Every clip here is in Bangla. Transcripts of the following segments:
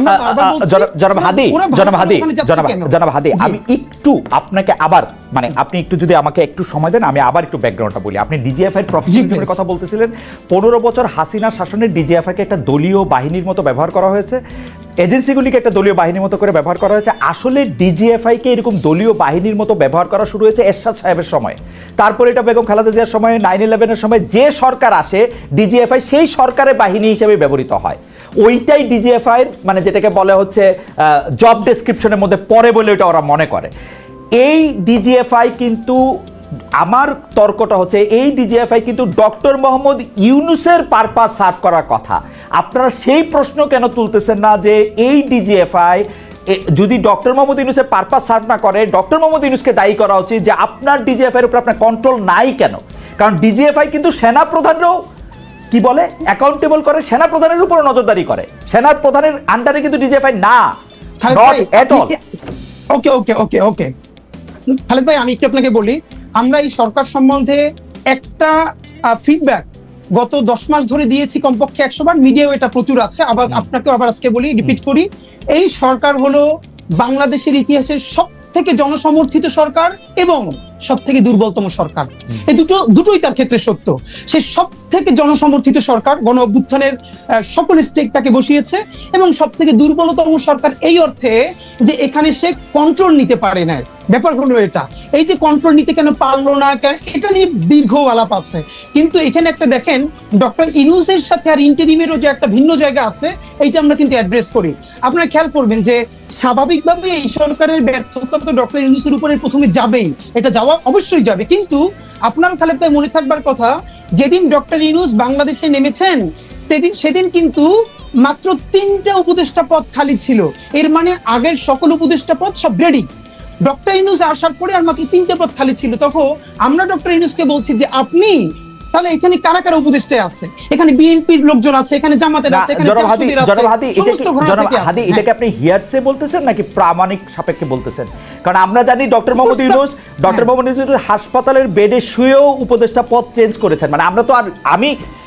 আমরা জনাব- জনাব হাদি জনাব হাদি জনাব জনাব হাদি আমি একটু আপনাকে আবার মানে আপনি একটু যদি আমাকে একটু সময় দেন আমি আবার একটু ব্যাকগ্রাউন্ডটা বলি। আপনি ডিজিএফআই প্রফেশনালিজমের কথা বলতেছিলেন পনেরো বছর হাসিনা শাসনের ডিজিএফআইকে একটা দলীয় বাহিনীর মতো ব্যবহার করা হয়েছে। এজেন্সিগুলিকে একটা দলীয় বাহিনীর মতো করে ব্যবহার করা হয়েছে। আসলে ডিজিএফআইকে এরকম দলীয় বাহিনীর মতো ব্যবহার করা শুরু হয়েছে এরশাদ সাহেবের সময়। তারপরে এটা বেগম খালেদা জিয়ার সময় নাইন ইলেভেনের সময় যে সরকার আসে ডিজিএফআই সেই সরকারের বাহিনী হিসেবে ব্যবহৃত হয়। ওইটাই ডিজিএফআই মানে যেটাকে বলে হচ্ছে জব ডেসক্রিপশনের মধ্যে পড়ে বলে ওটা ওরা মনে করে। এই ডিজিএফআই কিন্তু আমার তর্কটা হচ্ছে, এই ডিজিএফআই কিন্তু ডক্টর মোহাম্মদ ইউনুসের পারপাস সার্ভ করার কথা। আপনারা সেই প্রশ্ন কেন তুলতেছেন না যে এই ডিজিএফআই যদি ডক্টর মোহাম্মদ ইউনুসের পারপাস সার্ভ না করে, ডক্টর মোহাম্মদ ইউনুসকে দায়ী করা উচিত যে আপনার ডিজিএফআই এর উপর আপনার কন্ট্রোল নাই কেন? কারণ ডিজিএফআই কিন্তু সেনা প্রধানরাও কি বলে? অ্যাকাউন্টেবল করে সেনা প্রধানের উপর নজরদারি করে। সেনা প্রধানের আন্ডারে কিন্তু ডিজিএফআই না। Not at all okay okay okay okay Khaled ভাই আমি একটু আপনাকে বলি আমরা এই সরকার সম্বন্ধে একটা ফিডব্যাক গত দশ মাস ধরে দিয়েছি কমপক্ষে একশো বার। মিডিয়াও এটা প্রচুর আছে। আবার আপনাকেও আবার আজকে বলি রিপিট করি। এই সরকার হলো বাংলাদেশের ইতিহাসের সব থেকে জনসমর্থিত সরকার এবং সব থেকে দুর্বলতম সরকার। এই দুটো দুটোই তার ক্ষেত্রে সত্য। সে সব থেকে জনসমর্থিত সরকার গণ অভ্যুত্থানের সকল স্টেক তাকে বসিয়েছে এবং সব থেকে দুর্বলতম সরকার এই অর্থে যে এখানে সে কন্ট্রোল নিতে পারে না ব্যাপার হলো এটা। এই যে কন্ট্রোল নিতে কেন পারল না কেন- এটা নিয়ে দীর্ঘ আলাপ আছে। কিন্তু এখানে একটা দেখেন ডক্টর ইনুসের সাথে আর ইন্টারিমেরও যে একটা ভিন্ন জায়গা আছে, এইটা আমরা কিন্তু অ্যাড্রেস করি। আপনারা খেয়াল করবেন যে, স্বাভাবিকভাবে এই সরকারের ব্যর্থতা তো ডক্টর ইনুসের উপরে প্রথমে যাবেই। এটা যাওয়া অবশ্যই যাবে। কিন্তু আপনার খালেদ ভাই মনে থাকবার কথা, যেদিন ডক্টর ইনুস বাংলাদেশে নেমেছেন, সেদিন সেদিন কিন্তু মাত্র তিনটা উপদেষ্টা পদ খালি ছিল। এর মানে আগের সকল উপদেষ্টা পদ সব রেডি ডক্টর ইনুস আসার পরে আর মাত্র তিনটে পদ খালি ছিল। তখন আমরা ডক্টর ইনুসকে বলছি যে আপনি তাহলে এখানে কারা কারা আছে এখানে বিএনপির লোকজন আছে এখানে জামাতের আছে এখানে আছে, জনাব হাদি হ্যাঁ। এটাকে আপনি হিয়ারসে বলতেছেন নাকি প্রামাণিক সাপেক্ষে বলতেছেন? কারণ আমরা জানি ডক্টর মোহাম্মদ ইউনুস ডক্টর হ্যাঁ। মোহাম্মদ ইউনুস হাসপাতালের বেডে শুয়েও উপদেষ্টা পদ চেঞ্জ করেছেন। মানে আমরা তো আর আমি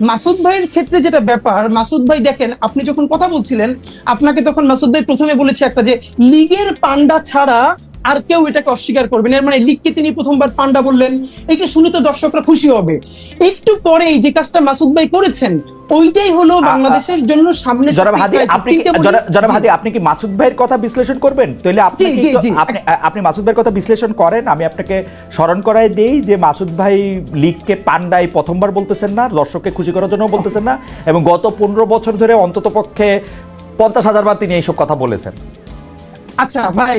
মাসুদ ভাইয়ের ক্ষেত্রে যেটা ব্যাপার, মাসুদ ভাই দেখেন, আপনি যখন কথা বলছিলেন, আপনাকে তখন মাসুদ ভাই প্রথমে বলেছে একটা যে, লিগের পান্ডা ছাড়া আর কেউ এটাকে অস্বীকার করবেন এর মানে লিগকে তিনি প্রথমবার পান্ডা বললেন। এটা শুনে তো দর্শকরা খুশি হবে। একটু পরেই যে কাজটা মাসুদ ভাই করেছেন ওইটাই হলো বাংলাদেশের জন্য সামনে জনাব হাদি আপনি জনাব- হাদি আপনি কি মাসুদ ভাইয়ের কথা বিশ্লেষণ করবেন? তাহলে আপনি আপনি আপনি মাসুদ ভাইয়ের কথা বিশ্লেষণ করেন। আমি আপনাকে স্মরণ করাই দেই যে মাসুদ ভাই লিগকে পান্ডাই প্রথমবার বলতেছেন না দর্শককে খুশি করার জন্য বলতেছেন না এবং গত পনেরো বছর ধরে অন্তত পক্ষে পঞ্চাশ হাজার বার তিনি এইসব কথা বলেছেন। আচ্ছা ভাই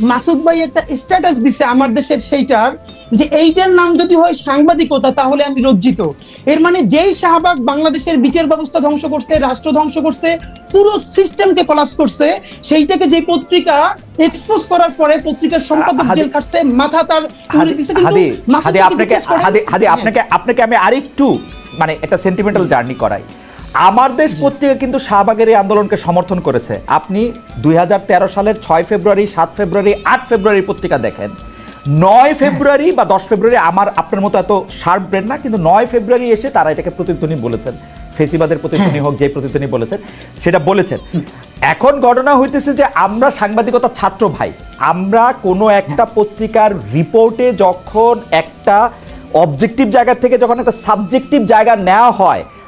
মাসুদ ভাই একটা স্ট্যাটাস দিছে আমার দেশের সেইটার যে এইটার নাম যদি হয় সাংবাদিকতা তাহলে আমি লজ্জিত এর মানে যেই শাহবাগ বাংলাদেশের বিচার ব্যবস্থা ধ্বংস করছে রাষ্ট্র ধ্বংস করছে পুরো সিস্টেমকে কলাপস করছে সেইটাকে যে পত্রিকা এক্সপোজ করার পরে পত্রিকার সম্পাদক জেল কাটছে মাথা তার উড়ে দিছে কিন্তু হাদি আপনাকে হাদি। আপনাকে আপনাকে আমি আরেকটু মানে একটা সেন্টিমেন্টাল জার্নি করাই আমার দেশ পত্রিকা কিন্তু শাহবাগের এই আন্দোলনকে সমর্থন করেছে। আপনি দুই হাজার তেরো সালের ছয় ফেব্রুয়ারি সাত ফেব্রুয়ারি আট ফেব্রুয়ারি পত্রিকা দেখেন। নয় ফেব্রুয়ারি বা দশ ফেব্রুয়ারি আমার আপনার মতো এত শার্প ব্রেন না কিন্তু নয় ফেব্রুয়ারি এসে তারা এটাকে প্রতিধ্বনি বলেছেন। ফেসিবাদের প্রতিধ্বনি হোক যে প্রতিধ্বনি বলেছেন সেটা বলেছেন। এখন ঘটনা হইতেছে যে আমরা সাংবাদিকতা ছাত্র ভাই আমরা কোনো একটা পত্রিকার রিপোর্টে যখন একটা অবজেক্টিভ জায়গা থেকে যখন একটা সাবজেক্টিভ জায়গা নেওয়া হয়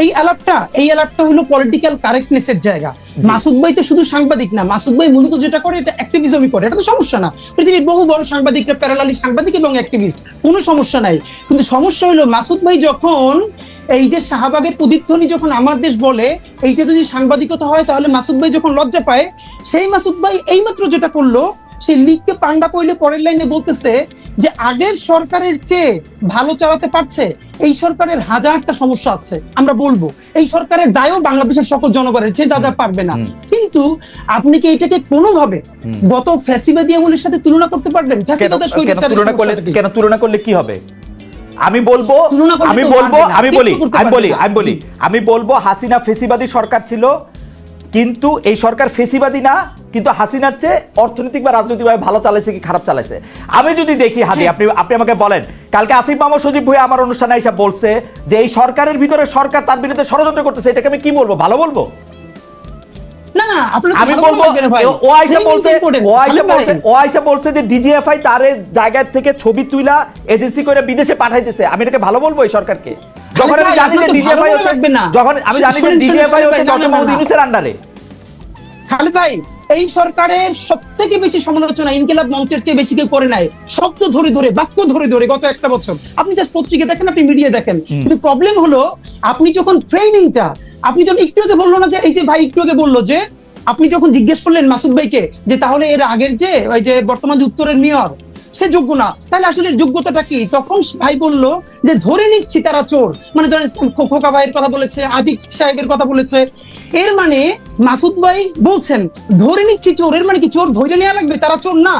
এই আলাপটা এই আলাপটা হলো পলিটিক্যাল কারেক্টনেসের জায়গা। মাসুদ ভাই তো শুধু সাংবাদিক না মাসুদ ভাই মূলত যেটা করে এটা অ্যাক্টিভিজমই করে এটা তো সমস্যা না। পৃথিবীর বহু বড় সাংবাদিকরা প্যারালালি সাংবাদিক এবং অ্যাক্টিভিস্ট কোনো সমস্যা নাই। কিন্তু সমস্যা হলো মাসুদ ভাই যখন এই যে শাহবাগের প্রতিধ্বনি যখন আমার দেশ বলে এইটা যদি সাংবাদিকতা হয় তাহলে মাসুদ ভাই যখন লজ্জা পায় সেই মাসুদ ভাই এইমাত্র যেটা করল সে লিগকে পান্ডা কইলে পরের লাইনে বলতেছে যে আগের সরকারের চেয়ে ভালো চালাতে পারছে এই সরকারের হাজারটা সমস্যা আছে। আমরা বলব এই সরকারের দায়ও বাংলাদেশের সকল জনগণের চেয়ে যা যা পারবে না। কিন্তু আপনি কি এটাকে কোনোভাবে। গত ফ্যাসিবাদী আমলের সাথে তুলনা করতে পারবেন? কেন ফ্যাসিবাদের কেন স্বৈরাচারের তুলনা করলে কি? কেন তুলনা করলে কি হবে? আমি বলব আমি বলব আমি বলি আমি বলি আমি বলি আমি বলব হাসিনা ফেসিবাদী সরকার ছিল কিন্তু এই সরকার ফেসিবাদী না কিন্তু হাসিনার চেয়ে অর্থনৈতিক বা রাজনৈতিকভাবে ভালো চালাইছে কি খারাপ চালাইছে? আমি যদি দেখি হাদি। আপনি আপনি আমাকে বলেন কালকে আসিফ মাহমুদ সজীব ভুঁইয়া আমার অনুষ্ঠানে এসে বলছে যে এই সরকারের ভিতরে সরকার তার বিরুদ্ধে ষড়যন্ত্র করতেছে এটাকে আমি কি বলব? ভালো বলব? না না আপনার আমি বলব ও আয়সা বলছে ও আয়সা বলছে ও আয়সা বলছে যে ডিজিএফআই তার এই জায়গা থেকে ছবি তুইলা এজেন্সি করে বিদেশে পাঠাইতেছে। আমি এটাকে ভালো বলব এই সরকারকে? যখন আমি জানি যে ডিজিএফআই ভালো না। যখন আমি জানি যে ডিজিএফআই হচ্ছে ডক্টর ইউনুসের আন্ডারে খালেদ ভাই এই সরকারের সব থেকে বেশি সমালোচনা ইনকিলাব মঞ্চের চেয়ে বেশি কেউ করে নাই। শব্দ ধরে ধরে বাক্য ধরে ধরে গত একটা বছর। আপনি জাস্ট পত্রিকা দেখেন আপনি মিডিয়া দেখেন। কিন্তু প্রবলেম হলো আপনি যখন ফ্রেমিংটা আপনি যখন একটু আগে বলল না যে এই যে ভাই একটু আগে বলল যে আপনি যখন জিজ্ঞেস করলেন মাসুদ ভাইকে যে তাহলে এর আগের যে ওই যে বর্তমান যে উত্তরের মেয়র সে যোগ্য না। তাহলে আসলে যোগ্যতাটা কি? তখন ভাই বলল যে ধরে নিচ্ছি তারা চোর। মানে ধরেন খোকা ভাইয়ের কথা বলেছে আদিক সাহেবের কথা বলেছে। এর মানে মাসুদ ভাই বলছেন ধরে নিচ্ছি চোর এর মানে কি চোর ধরে নেওয়া লাগবে? তারা চোর না।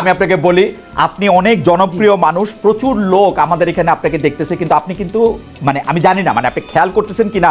আমি আপনাকে বলি আপনি অনেক জনপ্রিয় মানুষ প্রচুর লোক আমাদের এখানে আপনাকে দেখতেছে কিন্তু আপনি কিন্তু মানে আমি জানি না মানে আপনি খেয়াল করতেছেন কিনা?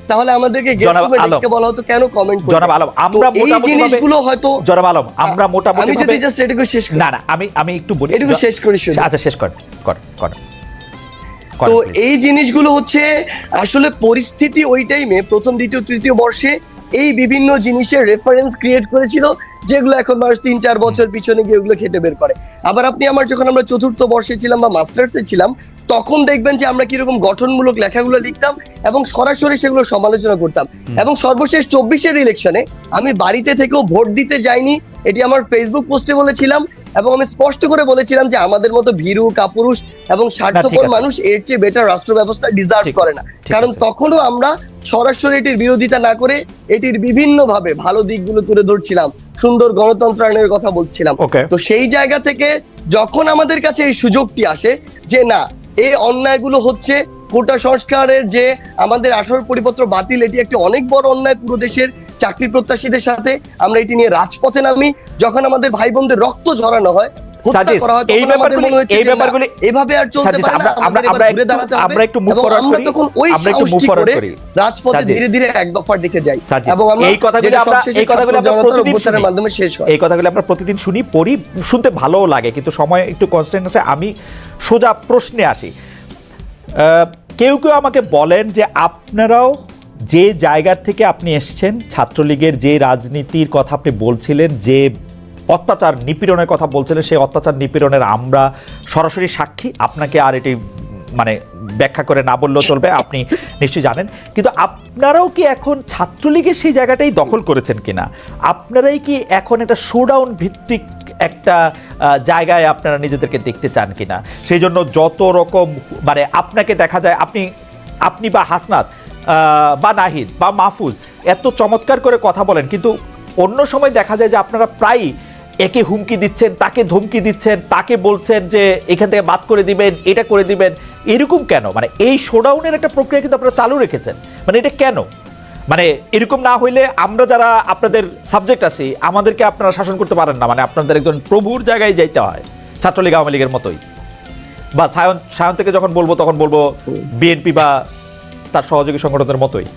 তাহলে আমাদেরকে গেস্ট বলা হতো কেন কমেন্ট জনাব আলম আমরা এই মোটামুটি জিনিসগুলো হয়তো জনাব আলম আমরা মোটামুটি আমি যদি জাস্ট এটুকু শেষ না না আমি আমি একটু বলি। এটুকু শেষ করি। আচ্ছা শেষ কর কর কর, তো এই জিনিসগুলো হচ্ছে আসলে পরিস্থিতি ওই টাইমে প্রথম দ্বিতীয় তৃতীয় বর্ষে এই বিভিন্ন জিনিসের রেফারেন্স ক্রিয়েট করেছিল। যেগুলো এখন মানুষ তিন চার বছর পিছনে গিয়ে ওগুলো খেটে বের করে। আবার আপনি আমার যখন আমরা চতুর্থ বর্ষে ছিলাম বা মাস্টার্সে ছিলাম তখন দেখবেন যে আমরা কীরকম গঠনমূলক লেখাগুলো লিখতাম এবং সরাসরি সেগুলো সমালোচনা করতাম। এবং সর্বশেষ চব্বিশের ইলেকশনে আমি বাড়িতে থেকেও ভোট দিতে যাইনি এটি আমার ফেসবুক পোস্টে বলেছিলাম এবং আমি স্পষ্ট করে বলেছিলাম যে আমাদের মতো ভীরু কাপুরুষ এবং স্বার্থপর মানুষ এর চেয়ে বেটার রাষ্ট্র ব্যবস্থা ডিজার্ভ করে না। কারণ তখনও আমরা সরাসরি এটির বিরোধিতা না করে এটির বিভিন্ন ভাবে ভালো দিকগুলো তুলে ধরছিলাম সুন্দর গণতন্ত্র আইনের কথা বলছিলাম। তো সেই জায়গা থেকে যখন আমাদের কাছে এই সুযোগটি আসে যে না এই অন্যায়গুলো হচ্ছে কোটা সংস্কারের যে আমাদের আঠারো পরিপত্র বাতিল এটি একটি অনেক বড় অন্যায় পুরো দেশের চাকরি প্রত্যাশীদের সাথে আমরা এটি নিয়ে রাজপথে নামি। যখন আমাদের ভাই বোনদের রক্ত ঝরানো হয় হত্যা সাজিদ, করা এই ব্যাপারগুলি- এই ব্যাপারগুলি- এভাবে আর চলতে পারে না আমরা- আমরা- আমরা একটু- দাঁড়াতে হবে আমরা একটু move এবং forward আমরা করি। আমরা একটু সাহস move কি forward করে করি। রাজপথে ধীরে ধীরে এক দফার দিকে যাই এবং আমরা এই কথাগুলি আমরা এই কথাগুলি আমরা প্রতিদিন শুনি। মাধ্যমে শেষ হয় এই কথাগুলি আমরা প্রতিদিন শুনি পড়ি শুনতে ভালোও লাগে কিন্তু সময় একটু কনস্ট্যান্ট আছে আমি সোজা প্রশ্নে আসি আহ, কেউ কেউ আমাকে বলেন যে আপনারাও যে জায়গার থেকে আপনি এসছেন ছাত্রলীগের যে রাজনীতির কথা আপনি বলছিলেন যে অত্যাচার নিপীড়নের কথা বলছিলেন, সেই অত্যাচার নিপীড়নের আমরা সরাসরি সাক্ষী। আপনাকে আর এটি মানে ব্যাখ্যা করে না বললেও চলবে, আপনি নিশ্চয়ই জানেন। কিন্তু আপনারাও কি এখন ছাত্রলীগের সেই জায়গাটাই দখল করেছেন কিনা? আপনারাই কি এখন এটা শোডাউন ভিত্তিক একটা জায়গায় আপনারা নিজেদেরকে দেখতে চান কিনা? সেই জন্য যত রকম মানে আপনাকে দেখা যায়, আপনি আপনি বা হাসনাত বা নাহিদ, বা মাহফুজ, এত চমৎকার করে কথা বলেন, কিন্তু অন্য সময় দেখা যায় যে আপনারা প্রায়ই একে হুমকি দিচ্ছেন, তাকে ধমকি দিচ্ছেন, তাকে বলছেন যে এখান থেকে বাদ করে দিবেন, এটা করে দিবেন। এরকম কেন? মানে এই শোডাউনের একটা প্রক্রিয়া কিন্তু আপনারা চালু রেখেছেন। মানে এটা কেন? মানে এরকম না হইলে আমরা যারা আপনাদের সাবজেক্ট আছি, আমাদেরকে আপনারা শাসন করতে পারেন না। মানে আপনাদের একজন প্রভুর জায়গায় যাইতে হয়, ছাত্রলীগ, আওয়ামী লীগের মতোই। বা সায়ন সায়ন থেকে যখন বলব, তখন বলব বিএনপি বা তার সহযোগী সংগঠনের মতোই।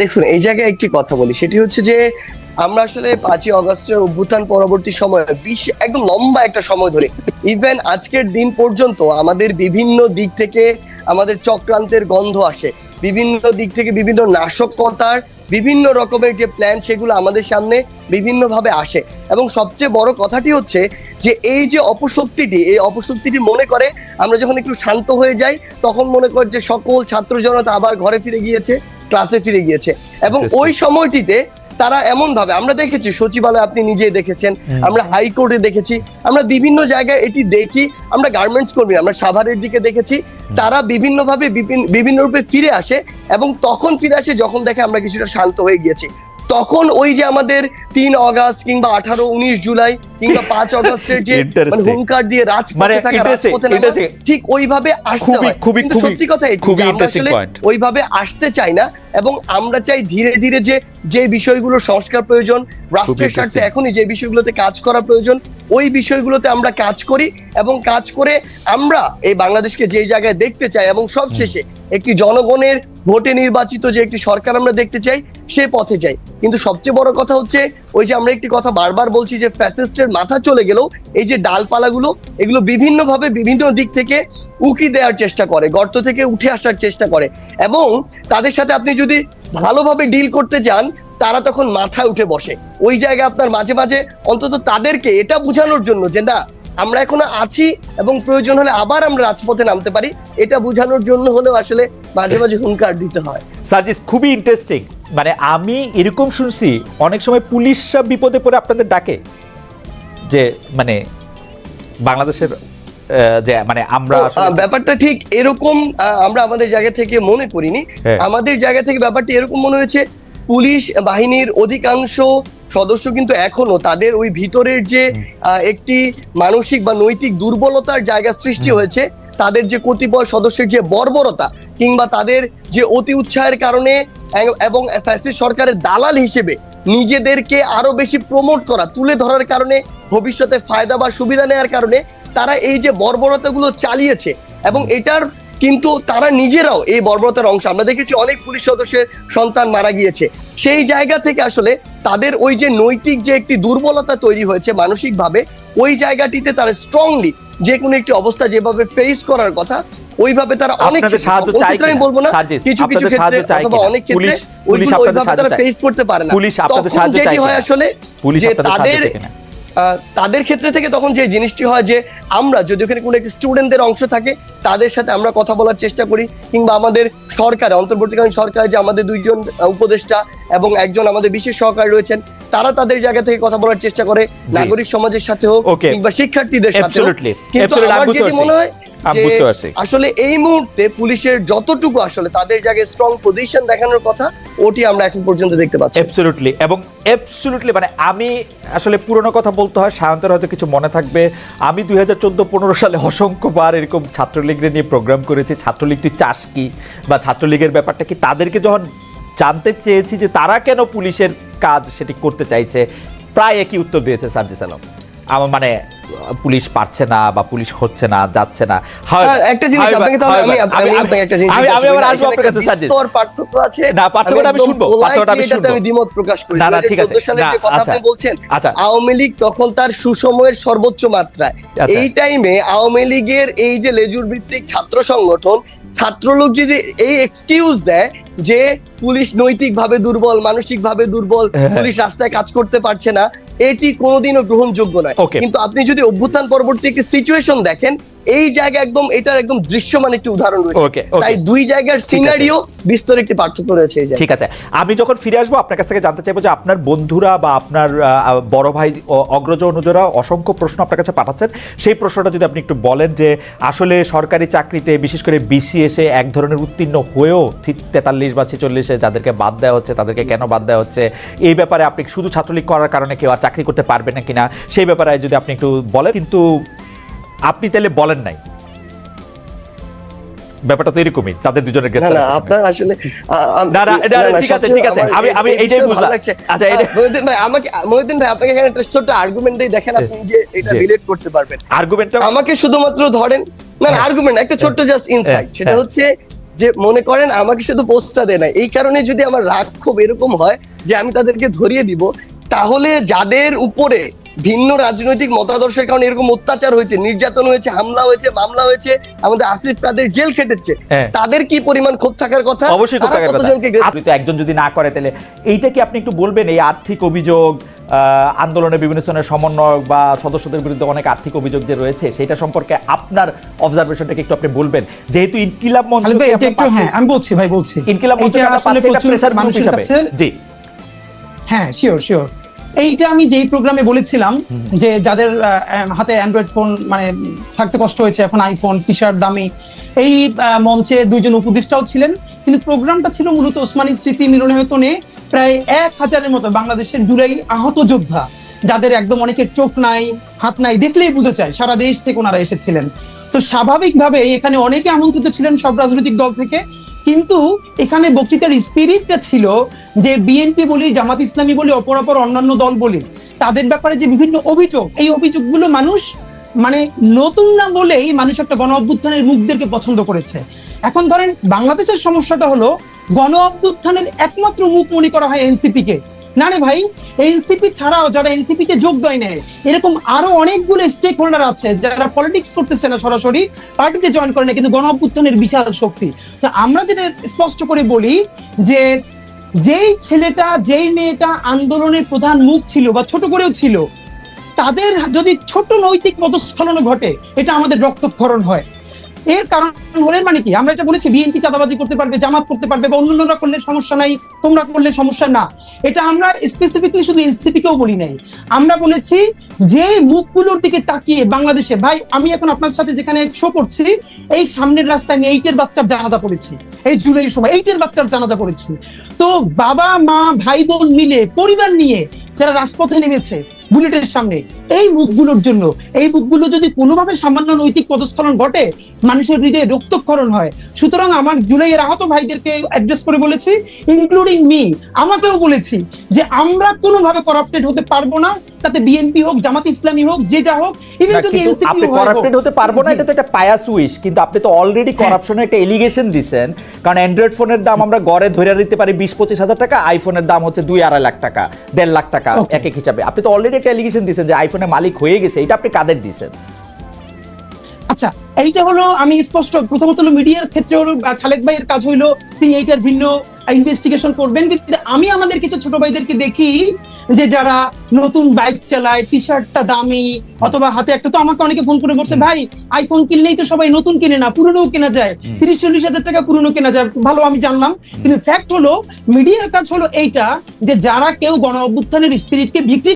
দেখুন, এই জায়গায় একটি কথা বলি। সেটি হচ্ছে যে আমরা আসলে পাঁচই অগস্টের অভ্যুত্থান পরবর্তী সময়ে বিশ একদম লম্বা একটা সময় ধরে ইভেন আজকের দিন পর্যন্ত আমাদের বিভিন্ন দিক থেকে আমাদের চক্রান্তের গন্ধ আসে। বিভিন্ন দিক থেকে বিভিন্ন নাশকতার বিভিন্ন রকমের যে প্ল্যান সেগুলো আমাদের সামনে বিভিন্নভাবে আসে। এবং সবচেয়ে বড় কথাটি হচ্ছে যে এই যে অপশক্তিটি এই অপশক্তিটি মনে করে আমরা যখন একটু শান্ত হয়ে যাই তখন মনে করে যে সকল ছাত্র জনতা আবার ঘরে ফিরে গিয়েছে ক্লাসে ফিরে গিয়েছে। এবং ওই সময়টিতে তারা এমন ভাবে আমরা দেখেছি সচিবালয় আপনি নিজেই দেখেছেন আমরা হাইকোর্টে দেখেছি আমরা বিভিন্ন জায়গায় এটি দেখি আমরা গার্মেন্টস কর্মী আমরা সাভারের দিকে দেখেছি তারা বিভিন্ন ভাবে বিভিন্ন রূপে ফিরে আসে এবং তখন ফিরে আসে যখন দেখে আমরা কিছুটা শান্ত হয়ে গিয়েছি। তখন ওই যে আমাদের তিন অগাস্ট কিংবা আঠারো উনিশ জুলাই কিংবা পাঁচ অগস্টের যে মানে হুঙ্কার দিয়ে মানে রাজপথে থাকা রাজপথে ঠিক ওইভাবে আসতে হয়। খুবই, সত্যি কথা খুবই. ওইভাবে আসতে চাই না এবং আমরা চাই ধীরে ধীরে যে যে বিষয়গুলো সংস্কার প্রয়োজন রাষ্ট্রের স্বার্থে এখনই যে বিষয়গুলোতে কাজ করা প্রয়োজন ওই বিষয়গুলোতে আমরা কাজ করি এবং কাজ করে আমরা এই বাংলাদেশকে যে জায়গায় দেখতে চাই এবং সবশেষে একটি জনগণের ভোটে নির্বাচিত যে একটি সরকার আমরা দেখতে চাই, সে পথে যাই কিন্তু সবচেয়ে বড় কথা হচ্ছে, ওই যে আমরা একটি কথা বারবার বলছি যে ফ্যাসিস্টের মাথা চলে গেলেও এই যে ডালপালাগুলো, এগুলো বিভিন্নভাবে বিভিন্ন দিক থেকে উকি দেওয়ার চেষ্টা করে, গর্ত থেকে উঠে আসার চেষ্টা করে। এবং তাদের সাথে আপনি যদি ভালোভাবে ডিল করতে চান তারা তখন মাথায় উঠে বসে। ওই জায়গায় আপনার মাঝে মাঝে অন্তত তাদেরকে এটা বোঝানোর জন্য যে না আমরা এখনও আছি এবং প্রয়োজন হলে আবার আমরা রাজপথে নামতে পারি। এটা বোঝানোর জন্য হলেও আসলে মাঝে মাঝে হুঙ্কার দিতে হয়। সার্জিস খুবই ইন্টারেস্টিং মানে আমি এরকম শুনছি অনেক সময় পুলিশরা বিপদে পড়ে আপনাদের ডাকে। যে মানে বাংলাদেশের যে মানে আমরা ব্যাপারটা ঠিক এরকম আমরা আমাদের জায়গা থেকে মনে করিনি। হ্যাঁ। আমাদের জায়গা থেকে ব্যাপারটা এরকম মনে হয়েছে পুলিশ বাহিনীর অধিকাংশ সদস্য কিন্তু এখনও তাদের ওই ভিতরের যে একটি মানসিক বা নৈতিক দুর্বলতার জায়গা সৃষ্টি হয়েছে তাদের যে কতিপয় সদস্যের যে বর্বরতা কিংবা তাদের যে অতি উৎসাহের কারণে এবং ফ্যাসিস্ট সরকারের দালাল হিসেবে নিজেদেরকে আরও বেশি প্রমোট করা তুলে ধরার কারণে ভবিষ্যতে ফায়দা বা সুবিধা নেওয়ার কারণে তারা এই যে বর্বরতাগুলো চালিয়েছে এবং এটার কিন্তু তারা নিজেরাও এই বর্বরতার অংশ। আমরা দেখেছি অনেক পুলিশ সদস্যের সন্তান মারা গিয়েছে। সেই জায়গা থেকে আসলে তাদের ওই যে নৈতিক যে একটি দুর্বলতা তৈরি হয়েছে মানসিকভাবে ওই জায়গাটিতে তারা স্ট্রংলি যে কোনো একটি অবস্থা যেভাবে ফেস করার কথা ওইভাবে তারা অনেক সাহায্য চাই আমি বলব না কিছু কিছু ক্ষেত্রে অথবা অনেক ক্ষেত্রে ওইভাবে তারা ফেস করতে পারে না। পুলিশ আপনাদের সাহায্য চাই হয় আসলে যে তাদের তাদের ক্ষেত্রে থেকে তখন যে জিনিসটি হয় যে আমরা যদি ওখানে কোনো একটি স্টুডেন্টদের অংশ থাকে তাদের সাথে আমরা কথা বলার চেষ্টা করি কিংবা আমাদের সরকার অন্তর্বর্তীকালীন সরকার যে আমাদের দুইজন উপদেষ্টা এবং একজন আমাদের বিশেষ সহকারী রয়েছেন তারা তাদের জায়গা থেকে কথা বলার চেষ্টা করে নাগরিক সমাজের সাথে হোক কিংবা শিক্ষার্থীদের সাথে কিন্তু আমার যেটি মনে হয় বুঝতে পারছি। আসলে এই মুহূর্তে পুলিশের যতটুকু আসলে তাদের জায়গায় স্ট্রং পজিশন দেখানোর কথা ওটি আমরা এখন পর্যন্ত দেখতে পাচ্ছি। অ্যাবসলিউটলি এবং অ্যাবসলিউটলি মানে আমি আসলে পুরনো কথা বলতে হয় সায়ন্তের হয়তো কিছু মনে থাকবে। আমি দুই হাজার চোদ্দ পনেরো সালে অসংখ্যবার এরকম ছাত্রলীগের নিয়ে প্রোগ্রাম করেছি। ছাত্রলীগ তুই চাস কি? বা ছাত্রলীগের ব্যাপারটা কি? তাদেরকে যখন জানতে চেয়েছি যে তারা কেন পুলিশের কাজ সেটি করতে চাইছে প্রায় একই উত্তর দিয়েছে সার্জিস আলম। আমার মানে পুলিশ পারছে না বা পুলিশ হচ্ছে না যাচ্ছে না একটা জিনিস আপনাকে তাহলে আমি আমি আপনাকে একটা জিনিস আমি আমি। আবার আসব আপনার কাছে সাজেস্ট বিস্তর পার্থক্য আছে না, পার্থক্যটা আমি শুনব, পার্থক্যটা আমি শুনব। আমি দ্বিমত প্রকাশ করি না, না, 2014 ঠিক আছে। না, কথা আচ্ছা। আপনি বলছেন আচ্ছা। আওয়ামী লীগ তখন তার সুসময়ের সর্বোচ্চ মাত্রায় আচ্ছা। এই টাইমে আওয়ামী লীগের এই যে লেজুর ভিত্তিক ছাত্র সংগঠন ছাত্রলোক যদি এই এক্সকিউজ দেয় যে পুলিশ নৈতিকভাবে দুর্বল মানসিকভাবে দুর্বল হ্যাঁ। পুলিশ রাস্তায় কাজ করতে পারছে না এটি কোনোদিনও গ্রহণযোগ্য নয়. কিন্তু আপনি যদি অভ্যুত্থান পরবর্তী একটি সিচুয়েশন দেখেন এই জায়গা একদম এটার একদম দৃশ্যমান একটি উদাহরণ রয়েছে. তাই দুই জায়গার সিনারিও বিস্তর একটি পার্থক্য রয়েছে এই ঠিক আছে। আমি যখন ফিরে আসব আপনার কাছ থেকে জানতে চাইব যে আপনার বন্ধুরা বা আপনার বড় ভাই অগ্রজ অনুজরা অসংখ্য প্রশ্ন আপনার কাছে পাঠাচ্ছেন। সেই প্রশ্নটা যদি আপনি একটু বলেন যে আসলে সরকারি চাকরিতে বিশেষ করে বিসিএসে এক ধরনের উত্তীর্ণ হয়েও ঠিক তেতাল্লিশ বা ছেচল্লিশে যাদেরকে বাদ দেওয়া হচ্ছে তাদেরকে কেন বাদ দেওয়া হচ্ছে এই ব্যাপারে আপনি শুধু ছাত্রলীগ করার কারণে কেউ আর চাকরি করতে পারবে না কিনা সেই ব্যাপারে যদি আপনি একটু বলেন। কিন্তু আপনি তাহলে বলেন নাই। ব্যাপারটা তো এরকমই তাদের দুজনের গ্রেফতার না আপনার আসলে না, না, এটা- না, না, ঠিক আছে, ঠিক আছে। আমি- আমি এইটাই বুঝলাম। আচ্ছা, এটা- মহিউদ্দিন ভাই আমাকে মহিউদ্দিন ভাই আপনাকে এখানে একটা ছোট্ট আর্গুমেন্ট দিয়ে দেখেন আপনি যে এটা রিলেট করতে পারবেন। আর্গুমেন্টটা আমাকে শুধুমাত্র ধরেন না না আর্গুমেন্ট একটা ছোট্ট জাস্ট ইনসাইট হ্যাঁ, সেটা হ্যাঁ। হচ্ছে যে মনে করেন আমাকে শুধু পোস্টটা দেয় না এই কারণে যদি আমার রাগ খুব এরকম হয় যে আমি তাদেরকে ধরিয়ে দিব তাহলে যাদের উপরে ভিন্ন রাজনৈতিক মতাদর্শের কারণে এরকম অত্যাচার হয়েছে নির্যাতন হয়েছে হামলা হয়েছে মামলা হয়েছে আমাদের আসিফ কাদের জেল খেটেছে হ্যাঁ। তাদের কি পরিমাণ ক্ষোভ থাকার কথা? অবশ্যই তো একজন যদি না করে তাহলে এইটা কি আপনি একটু বলবেন? এই আর্থিক অভিযোগ আহ, আন্দোলনের বিভিন্ন ধরনের সমন্বয়ক বা সদস্যদের বিরুদ্ধে অনেক আর্থিক অভিযোগ যে রয়েছে সেটা সম্পর্কে আপনার অবজারভেশনটাকে একটু আপনি বলবেন। যেহেতু ইনকিলাব মঞ্চ একটু হ্যাঁ আমি বলছি ভাই বলছি। ইনকিলাব মঞ্চ আসলে প্রচুর মানুষের কাছে জি। হ্যাঁ শিওর শিওর এইটা আমি যেই প্রোগ্রামে বলেছিলাম, যে যাদের হাতে অ্যান্ড্রয়েড ফোন মানে থাকতে কষ্ট হয়েছে, এখন আইফোন টি শার্ট দামি, এই মঞ্চে দুইজন উপদেষ্টাও ছিলেন। কিন্তু প্রোগ্রামটা ছিল মূলত ওসমানী স্মৃতি মিলনায়তনে প্রায় এক হাজারের মতো বাংলাদেশের জুলাই আহত যোদ্ধা, যাদের একদম অনেকের চোখ নাই, হাত নাই, দেখলেই বুঝে যায়, সারা দেশ থেকে ওনারা এসেছিলেন। তো স্বাভাবিকভাবে এখানে অনেকে আমন্ত্রিত ছিলেন সব রাজনৈতিক দল থেকে কিন্তু এখানে বক্তৃতার স্পিরিটটা ছিল যে বিএনপি বলি, জামাত ইসলামী বলি, অপর অন্যান্য দল বলি। তাদের ব্যাপারে যে বিভিন্ন অভিযোগ, এই অভিযোগগুলো মানুষ মানে নতুন না বলেই মানুষ একটা গণ অভ্যুত্থানের মুখদেরকে পছন্দ করেছে। এখন ধরেন বাংলাদেশের সমস্যাটা হলো, গণ অভ্যুত্থানের একমাত্র মুখ মনে করা হয় এনসিপি কে না রে ভাই এনসিপি ছাড়াও যারা এনসিপি তে যোগ দেয় নেয় এরকম আরও অনেকগুলো স্টেক হোল্ডার আছে যারা পলিটিক্স করতেছে না সরাসরি, পার্টিতে জয়েন করে না কিন্তু গণ বিশাল শক্তি। তো আমরা যেটা স্পষ্ট করে বলি যে যেই ছেলেটা, যেই মেয়েটা আন্দোলনের প্রধান মুখ ছিল বা ছোট করেও ছিল, তাদের যদি ছোট নৈতিক পদস্খলন ঘটে, এটা আমাদের রক্তক্ষরণ হয়। এর কারণ হলে মানে কি? আমরা এটা বলেছি, বিএনপি চাঁদাবাজি করতে পারবে, জামাত করতে পারবে বা অন্যান্যরা করলে সমস্যা নাই, তোমরা করলে সমস্যা না। এটা আমরা স্পেসিফিকলি শুধু এনসিপি কেও বলি নাই। আমরা বলেছি যে মুখগুলোর দিকে তাকিয়ে বাংলাদেশে, ভাই, আমি এখন আপনার সাথে যেখানে শো করছি, এই সামনের রাস্তায় আমি এইটের বাচ্চার জানাজা পড়েছি। এই জুলাই সময় এইটের বাচ্চার জানাজা পড়েছি। তো বাবা, মা, ভাই, বোন মিলে, পরিবার নিয়ে যারা রাজপথে নেমেছে বুলেটের সামনে। এই মুখগুলোর জন্য, এই মুখগুলো যদি কোনোভাবে সামান্য নৈতিক পদস্খলন ঘটে, মানুষের হৃদয়ে রক্তক্ষরণ হয়। সুতরাং আমার জুলাইয়ের আহত ভাইদেরকে অ্যাড্রেস করে বলেছি ইনক্লুডিং মি আমাকেও বলেছি যে আমরা কোনোভাবে করাপ্টেড হতে পারব না। তাতে বিএনপি হোক জামাত ইসলামী হোক যে যা হোক ইভেন যদি এনসিপি আপনি করাপ্টেড হতে পারব না এটা তো একটা পায়াস উইশ কিন্তু আপনি তো অলরেডি হ্যাঁ। করাপশনের একটা এলিগেশন দিছেন। কারণ অ্যান্ড্রয়েড ফোনের দাম আমরা গড়ে ধরে নিতে পারি বিশ পঁচিশ হাজার টাকা আইফোনের দাম হচ্ছে দুই আড়াই লাখ টাকা দেড় লাখ টাকা এক এক হিসাবে। আপনি তো অলরেডি একটা এলিগেশন দিছেন যে আইফোনের মালিক হয়ে গেছে এটা আপনি কাদের দিছেন? আচ্ছা এইটা হলো আমি স্পষ্ট প্রথমত হলো মিডিয়ার ক্ষেত্রে হলো খালেক ভাইয়ের কাজ হইল তিনি এইটার ভিন্ন ইনভেস্টিগেশন করবেন। কিন্তু আমি আমাদের কিছু ছোট ভাইদেরকে দেখি যে যারা নতুন বাইক চালায় টি শার্টটা দামি অথবা হাতে একটা তো আমাকে অনেকে ফোন করে বলছে ভাই আইফোন কিনলেই তো সবাই নতুন কিনে না পুরনো কেনা যায়। তিরিশ চল্লিশ হাজার টাকা পুরনো কেনা যায় ভালো আমি জানলাম। কিন্তু ফ্যাক্ট হলো মিডিয়ার কাজ হলো এইটা যে যারা কেউ গণ অভ্যুত্থানের স্পিরিটকে বিক্রি